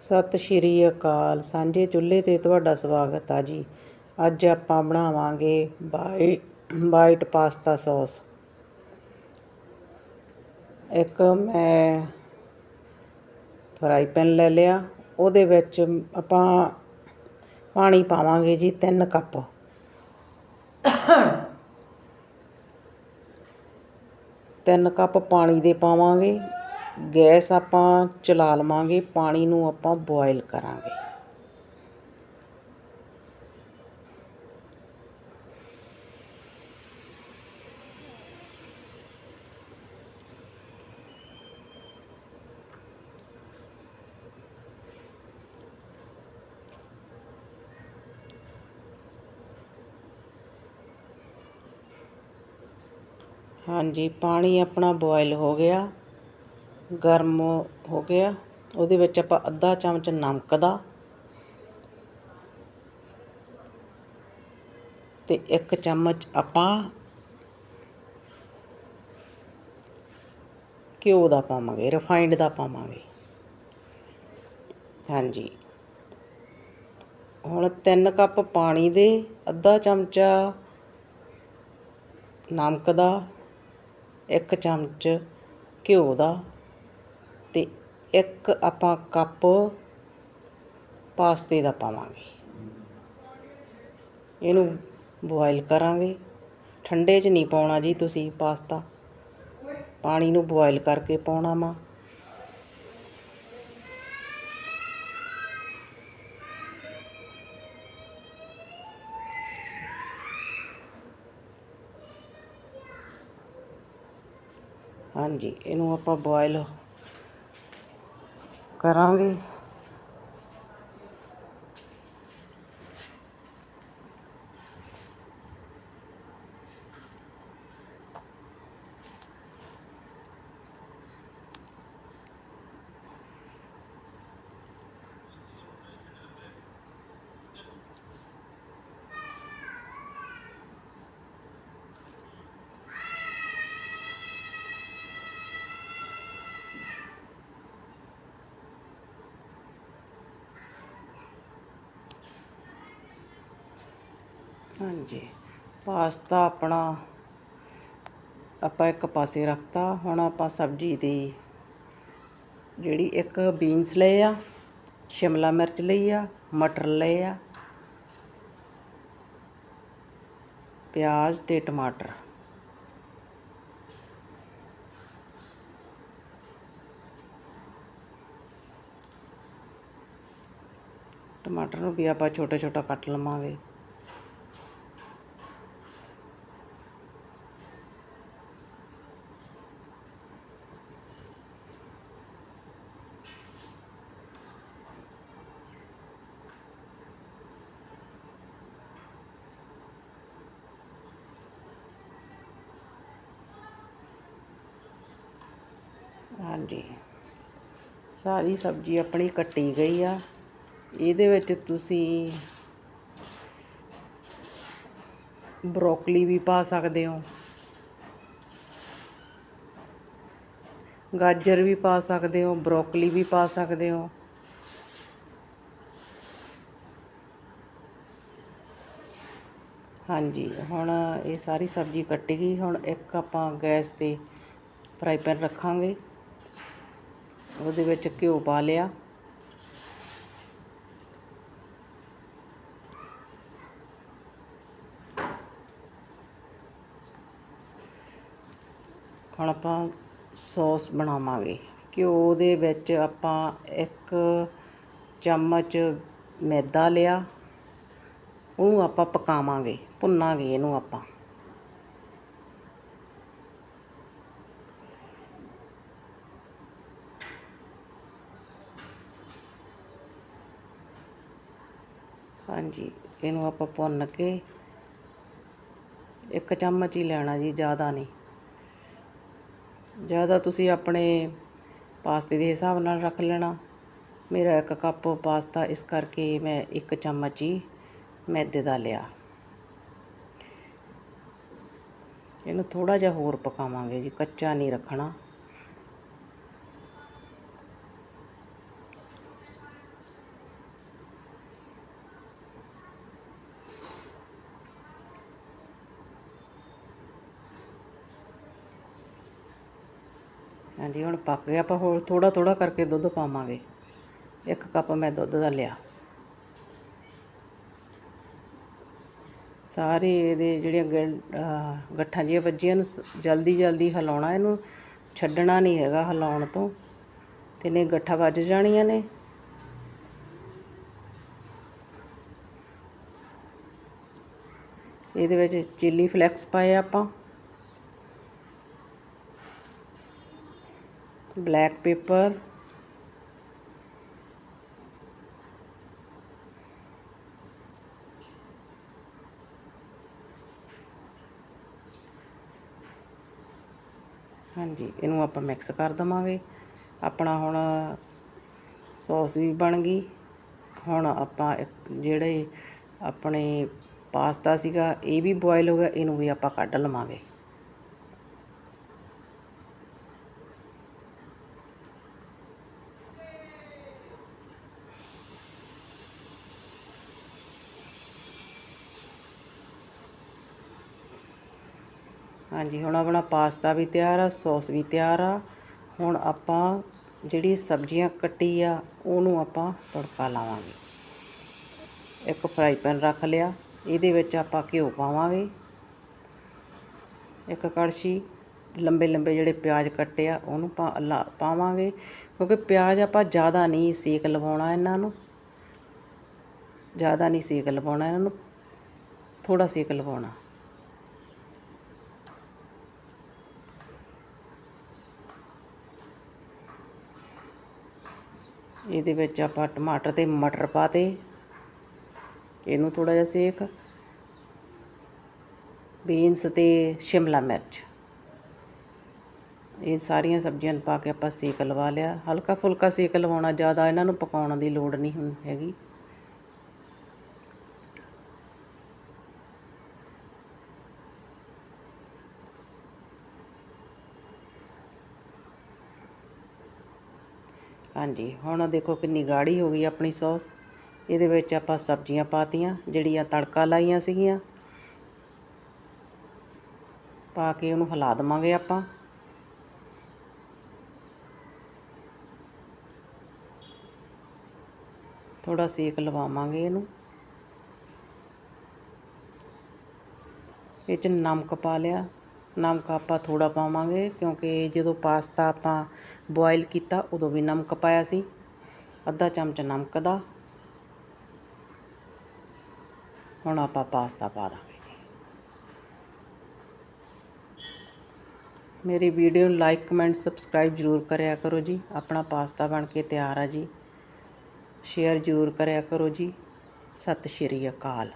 ਸਤਿ ਸ਼੍ਰੀ ਅਕਾਲ। ਸਾਂਝੇ ਚੁੱਲ੍ਹੇ ਤੇ ਤੁਹਾਡਾ ਸਵਾਗਤ ਆ ਜੀ। ਅੱਜ ਆਪਾਂ ਬਣਾਵਾਂਗੇ ਵਾਈ ਵਾਈਟ ਪਾਸਤਾ ਸੌਸ। ਇੱਕ ਮੈਂ ਫਰਾਈ ਪੈਨ ਲੈ ਲਿਆ। ਉਹਦੇ ਵਿੱਚ ਆਪਾਂ ਪਾਣੀ ਪਾਵਾਂਗੇ ਜੀ 3 ਕੱਪ। ਤਿੰਨ ਕੱਪ ਪਾਣੀ ਦੇ ਪਾਵਾਂਗੇ। ਗੈਸ ਆਪਾਂ ਚਲਾ ਲਵਾਂਗੇ, ਪਾਣੀ ਨੂੰ ਆਪਾਂ ਬੋਇਲ ਕਰਾਂਗੇ। ਹਾਂਜੀ, ਪਾਣੀ ਆਪਣਾ ਬੋਇਲ ਹੋ ਗਿਆ। ਗਰਮ ਹੋ ਗਿਆ। ਉਹਦੇ ਵਿੱਚ ਆਪਾਂ ਅੱਧਾ ਚਮਚ ਨਮਕ ਦਾ ਤੇ ਇੱਕ ਚਮਚ ਆਪਾਂ ਘਿਓ ਦਾ ਪਾਵਾਂਗੇ ਰਿਫਾਈਨਡ ਦਾ ਪਾਵਾਂਗੇ। ਹਾਂਜੀ। ਹੁਣ 3 ਕੱਪ ਪਾਣੀ ਦੇ ਅੱਧਾ ਚਮਚਾ ਨਮਕ ਦਾ, ਇੱਕ ਚਮਚ ਘਿਓ ਦਾ ਇੱਕ ਆਪਾਂ ਕੱਪ ਪਾਸਤੇ ਦਾ ਪਾਵਾਂਗੇ। ਇਹਨੂੰ ਬੋਇਲ ਕਰਾਂਗੇ। ਠੰਡੇ 'ਚ ਨਹੀਂ ਪਾਉਣਾ ਜੀ ਤੁਸੀਂ ਪਾਸਤਾ। ਪਾਣੀ ਨੂੰ ਬੋਇਲ ਕਰਕੇ ਪਾਉਣਾ ਵਾ। ਹਾਂਜੀ, ਇਹਨੂੰ ਆਪਾਂ ਬੋਇਲ ਕਰਾਂਗੇ। ਹਾਂਜੀ। ਪਾਸਤਾ ਆਪਣਾ ਆਪਾਂ ਇੱਕ ਪਾਸੇ ਰੱਖਤਾ, ਹੁਣ ਆਪਾਂ ਸਬਜ਼ੀ ਦੀ ਜਿਹੜੀ ਇੱਕ ਬੀਨਸ ਲਏ ਆ, ਸ਼ਿਮਲਾ ਮਿਰਚ ਲਈ ਆ, ਮਟਰ ਲਏ ਆ, ਪਿਆਜ਼ ਤੇ ਟਮਾਟਰ। ਟਮਾਟਰ ਨੂੰ ਵੀ ਆਪਾਂ ਛੋਟਾ ਛੋਟਾ ਕੱਟ ਲਵਾਂਗੇ। ਹਾਂਜੀ। ਸਾਰੀ ਸਬਜ਼ੀ ਆਪਣੀ ਕੱਟੀ ਗਈ ਆ। ਇਹਦੇ ਵਿੱਚ ਤੁਸੀਂ ਬਰੋਕਲੀ ਵੀ ਪਾ ਸਕਦੇ ਹੋ। ਗਾਜਰ ਵੀ ਪਾ ਸਕਦੇ ਹੋ, ਬਰੋਕਲੀ ਵੀ ਪਾ ਸਕਦੇ ਹੋ। ਹਾਂਜੀ, ਹੁਣ ਇਹ ਸਾਰੀ ਸਬਜ਼ੀ ਕੱਟੀ ਗਈ। ਹੁਣ ਇੱਕ ਆਪਾਂ ਗੈਸ ਤੇ ਫਰਾਈ ਪੈਨ ਰੱਖਾਂਗੇ। ਉਹਦੇ ਵਿੱਚ ਘਿਓ ਪਾ ਲਿਆ। ਹੁਣ ਆਪਾਂ ਸੌਸ ਬਣਾਵਾਂਗੇ। ਘਿਓ ਦੇ ਵਿੱਚ ਆਪਾਂ ਇੱਕ ਚਮਚ ਮੈਦਾ ਲਿਆ। ਉਹਨੂੰ ਆਪਾਂ ਪਕਾਵਾਂਗੇ, ਭੁੰਨਾਂਗੇ ਇਹਨੂੰ ਆਪਾਂ। ਹਾਂਜੀ, ਇਹਨੂੰ ਆਪਾਂ ਭੁੰਨ ਕੇ ਇੱਕ ਚਮਚ ਹੀ ਲੈਣਾ ਜੀ, ਜ਼ਿਆਦਾ ਨਹੀਂ। ਜ਼ਿਆਦਾ ਤੁਸੀਂ ਆਪਣੇ ਪਾਸਤੇ ਦੇ ਹਿਸਾਬ ਨਾਲ ਰੱਖ ਲੈਣਾ। ਮੇਰਾ ਇੱਕ ਕੱਪ ਪਾਸਤਾ, ਇਸ ਕਰਕੇ ਮੈਂ ਇੱਕ ਚਮਚ ਹੀ ਮੈਦੇ ਦਾ ਲਿਆ। ਇਹਨੂੰ ਥੋੜਾ ਜਿਹਾ ਹੋਰ ਪਕਾਵਾਂਗੇ ਜੀ, ਕੱਚਾ ਨਹੀਂ ਰੱਖਣਾ। ਹਾਂਜੀ, ਹੁਣ ਪੱਕ ਗਿਆ, ਆਪਾਂ ਹੋਰ ਥੋੜਾ ਥੋੜਾ ਕਰਕੇ ਦੁੱਧ ਪਾਵਾਂਗੇ। ਇੱਕ ਕੱਪ ਮੈਂ ਦੁੱਧ ਦਾ ਲਿਆ। ਸਾਰੇ ਇਹਦੇ ਜਿਹੜੀਆਂ ਗੱਠਾਂ ਜਿਹੀਆਂ ਵੱਜੀਆਂ ਨੂੰ ਜਲਦੀ ਜਲਦੀ ਹਿਲਾਉਣਾ, ਇਹਨੂੰ ਛੱਡਣਾ ਨਹੀਂ ਹੈਗਾ ਹਿਲਾਉਣ ਤੋਂ। ਤੇ ਨੇ ਗੱਠਾਂ ਵੱਜ ਜਾਣੀਆਂ ਨੇ। ਇਹਦੇ ਵਿੱਚ ਚਿੱਲੀ ਫਲੈਕਸ ਪਾਏ ਆਪਾਂ। Black pepper. ਹਾਂਜੀ, ਇਹਨੂੰ ਆਪਾਂ ਮਿਕਸ ਕਰ ਦਵਾਂਗੇ। ਆਪਣਾ ਹੁਣ ਸੌਸ ਵੀ ਬਣ ਗਈ। ਹੁਣ ਆਪਾਂ ਜਿਹੜੇ ਆਪਣੇ ਪਾਸਤਾ ਸੀਗਾ, ਇਹ ਵੀ ਬੋਇਲ ਹੋ ਗਿਆ, ਇਹਨੂੰ ਵੀ ਆਪਾਂ ਕੱਢ ਲਵਾਂਗੇ। ਹਾਂਜੀ, ਹੁਣ ਆਪਣਾ ਪਾਸਤਾ ਵੀ ਤਿਆਰ ਆ, ਸੌਸ ਵੀ ਤਿਆਰ ਆ। ਹੁਣ ਆਪਾਂ ਜਿਹੜੀ ਸਬਜ਼ੀਆਂ ਕੱਟੀ ਆ, ਉਹਨੂੰ ਆਪਾਂ ਤੜਕਾ ਲਾਵਾਂਗੇ। ਇੱਕ ਫਰਾਈ ਪੈਨ ਰੱਖ ਲਿਆ, ਇਹਦੇ ਵਿੱਚ ਆਪਾਂ ਘਿਓ ਪਾਵਾਂਗੇ। ਇੱਕ ਕੜਛੀ ਲੰਬੇ ਲੰਬੇ ਜਿਹੜੇ ਪਿਆਜ਼ ਕੱਟੇ ਆ, ਉਹਨੂੰ ਪਾ, ਲਾ- ਪਾਵਾਂਗੇ। ਕਿਉਂਕਿ ਪਿਆਜ਼ ਆਪਾਂ ਜ਼ਿਆਦਾ ਨਹੀਂ ਸੇਕ ਲਵਾਉਣਾ ਇਹਨਾਂ ਨੂੰ। ਜ਼ਿਆਦਾ ਨਹੀਂ ਸੇਕ ਲਵਾਉਣਾ ਇਹਨਾਂ ਨੂੰ ਥੋੜਾ ਸੇਕ ਲਵਾਉਣਾ। ਇਹਦੇ ਵਿੱਚ ਆਪਾਂ ਟਮਾਟਰ ਤੇ ਮਟਰ ਪਾਤੇ। ਇਹਨੂੰ ਥੋੜਾ ਜਿਹਾ ਸੇਕ। ਬੀਨਸ ਤੇ ਸ਼ਿਮਲਾ ਮਿਰਚ। ਇਹ ਸਾਰੀਆਂ ਸਬਜ਼ੀਆਂ ਨੂੰ ਪਾ ਕੇ ਆਪਾਂ ਸੇਕ ਲਵਾ ਲਿਆ। ਹਲਕਾ ਫੁਲਕਾ ਸੇਕ ਲਵਾਉਣਾ ਜ਼ਿਆਦਾ ਇਹਨਾਂ ਨੂੰ ਪਕਾਉਣ ਦੀ ਲੋੜ ਨਹੀਂ ਹੁਣ ਹੈਗੀ। ਹਾਂਜੀ, ਹੁਣ ਦੇਖੋ ਕਿੰਨੀ ਗਾੜੀ ਹੋ ਗਈ ਆਪਣੀ ਸੌਸ। ਇਹਦੇ ਵਿੱਚ ਆਪਾਂ ਸਬਜ਼ੀਆਂ ਪਾਤੀਆਂ, ਜਿਹੜੀਆਂ ਤੜਕਾ ਲਾਈਆਂ ਸੀਗੀਆਂ। ਪਾ ਕੇ ਉਹਨੂੰ ਹਿਲਾ ਦਵਾਂਗੇ ਆਪਾਂ। ਥੋੜਾ ਸੇਕ ਲਵਾਵਾਂਗੇ ਇਹਨੂੰ। ਇਹ ਚ ਨਮਕ ਪਾ ਲਿਆ। ਨਮਕ ਆਪਾਂ ਥੋੜਾ ਪਾਵਾਂਗੇ ਕਿਉਂਕਿ ਜਦੋਂ ਪਾਸਤਾ ਆਪਾਂ ਬੋਇਲ ਕੀਤਾ, ਉਦੋਂ ਵੀ ਨਮਕ ਪਾਇਆ ਸੀ। ਅੱਧਾ ਚਮਚ ਨਮਕ ਦਾ। ਹੁਣ ਆਪਾਂ ਪਾਸਤਾ ਪਾ ਦਾਂਗੇ ਜੀ। ਮੇਰੀ ਵੀਡੀਓ ਨੂੰ ਲਾਈਕ ਕਮੈਂਟ ਸਬਸਕ੍ਰਾਈਬ ਜ਼ਰੂਰ ਕਰਿਆ ਕਰੋ ਜੀ। ਆਪਣਾ ਪਾਸਤਾ ਬਣ ਕੇ ਤਿਆਰ ਆ ਜੀ। ਸ਼ੇਅਰ ਜ਼ਰੂਰ ਕਰਿਆ ਕਰੋ ਜੀ। ਸਤਿ ਸ਼੍ਰੀ ਅਕਾਲ।